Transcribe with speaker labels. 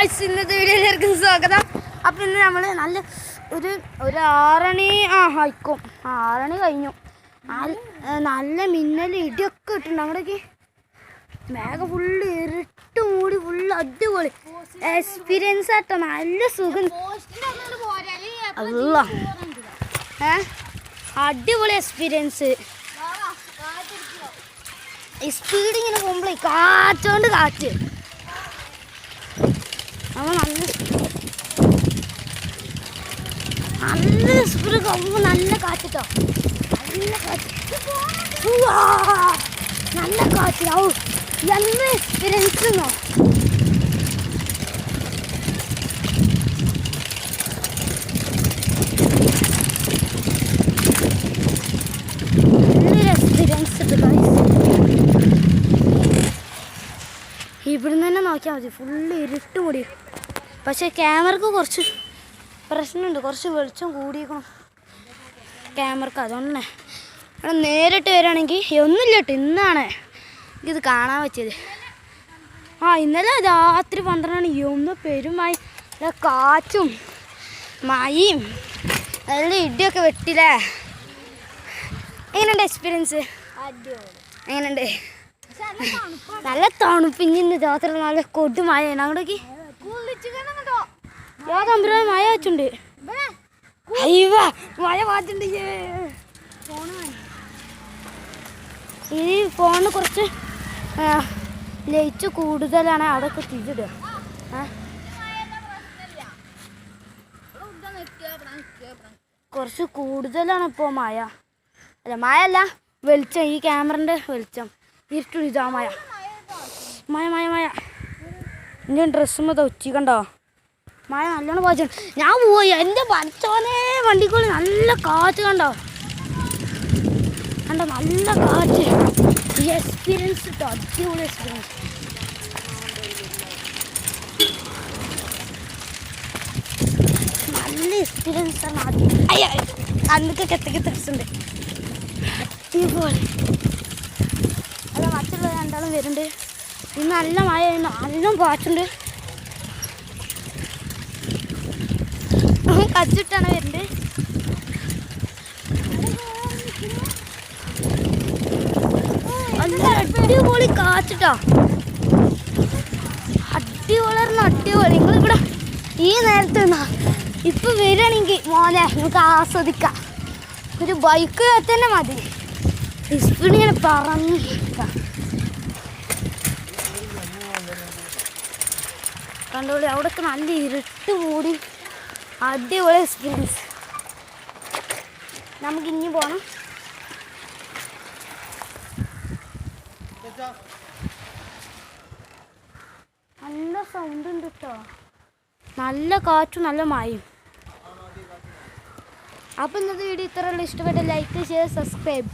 Speaker 1: Guys ഇന്നത്തെ വീഡിയോയിലേക്ക് സ്വാഗതം. അപ്പം ഇന്ന് നമ്മൾ നല്ല ഒരു ഒരു ആറണി ആ ഹൈക്കും ആറണി കഴിഞ്ഞു. നല്ല- മിന്നൽ ഇടിയൊക്കെ ഇട്ടുണ്ട്. അവിടേക്ക് മേഘ ഫുള്ള് ഇരുട്ട് മൂടി ഫുള്ള് അടിപൊളി. എക്സ്പീരിയൻസ് ആട്ടോ. നല്ല സുഖം. അല്ല ഏ? അടിപൊളി എക്സ്പീരിയൻസ് സ്പീഡ് ഇങ്ങനെ പോകുമ്പോഴേ കാറ്റോണ്ട് കാറ്റ്. നല്ല നല്ല പോകുമ്പോൾ നല്ല കാറ്റ് നല്ല കാറ്റ്. നല്ല കാറ്റ്. ഔ. നല്ല എക്സ്പീരിയൻസ് എന്നോ ഇവിടുന്ന് തന്നെ നോക്കിയാൽ മതി. ഫുള്ള് ഇരുട്ട് മൂടി പക്ഷേ ക്യാമറക്ക് കുറച്ച് പ്രശ്നമുണ്ട്. കുറച്ച് വെളിച്ചം കൂടിയേക്കണം. ക്യാമറക്ക് അതുകൊണ്ട് ഇവിടെ നേരിട്ട് വരികയാണെങ്കിൽ ഒന്നുമില്ല കേട്ടോ. ഇന്നാണ് എനിക്കിത് കാണാൻ പറ്റിയത്. ആ ഇന്നലെ രാത്രി പന്ത്രണ്ടാണ്. ഒന്ന് പെരുമായി കാറ്റും മഴയും. നല്ല ഇടിയൊക്കെ വെട്ടില്ലേ? എങ്ങനെയുണ്ട് എക്സ്പീരിയൻസ് എങ്ങനെയുണ്ട്? നല്ല തണുപ്പ്. ഇന്ന് രാത്രി നല്ല കൊടുമായ അങ്ങോട്ടേക്ക് യാ തമ്പുരാൻ മഴ വെച്ചുണ്ട് അയ്യവ മഴ മാറ്റുണ്ട് ഈ ഫോണ് കുറച്ച് ലൈറ്റ് കൂടുതലാണ്. അതൊക്കെ തിരിച്ചിടുക. ആ. കുറച്ച് കൂടുതലാണ് ഇപ്പോൾ മായ അല്ല മായ അല്ല വെളിച്ചം. ഈ ക്യാമറന്റെ വെളിച്ചം. ഇരുട്ടു ഇതാ മായ മായ മായ മായ എന്റെ ഡ്രസ്സും തൊച്ചി കണ്ടോ? മഴ നല്ലോണം പാച്ചു ഞാൻ പോയി. എന്റെ പച്ചോനെ വണ്ടിക്കുള്ളിൽ നല്ല കാറ്റ് കണ്ടോ? കണ്ടോ? നല്ല കാറ്റ്. ഈ എക്സ്പീരിയൻസ് കിട്ടോ അടിപൊളി എക്സ്പീരിയൻസ് നല്ല എക്സ്പീരിയൻസ് ആണ്. അയ്യ കണ്ണൊക്കെ എത്തക്ക് തെറിച്ചുണ്ട് അടിപൊളി. അല്ല മറ്റുള്ള രണ്ടാളും വരുന്നുണ്ട്. ഇന്ന് നല്ല മഴ നല്ല പാച്ചുണ്ട് കച്ചിട്ടാണ് വരുന്നത്. നല്ല അടിപൊളി കാച്ചിട്ടാ അടിപൊളി അടിപൊളി. നിങ്ങളിവിടെ ഈ നേരത്തെ നിന്നാ. ഇപ്പൊ വരികയാണെങ്കിൽ മോനെ നമുക്ക് ആസ്വദിക്കാം. ഒരു ബൈക്ക് തന്നെ മതി. ഇങ്ങനെ പറഞ്ഞു കണ്ടോളി അവിടെയൊക്കെ നല്ല ഇരുട്ട് മൂടി. അടിപൊളി എക്സ്പീരിയൻസ് നമുക്ക് ഇനി പോകണം നല്ല സൗണ്ട് ഉണ്ട് കേട്ടോ നല്ല കാറ്റും നല്ല മഴയും. അപ്പോൾ ഇന്നത്തെ വീഡിയോ ഇത്രയുള്ള ഇഷ്ടപ്പെട്ട ലൈക്ക് ഷെയർ സബ്സ്ക്രൈബ്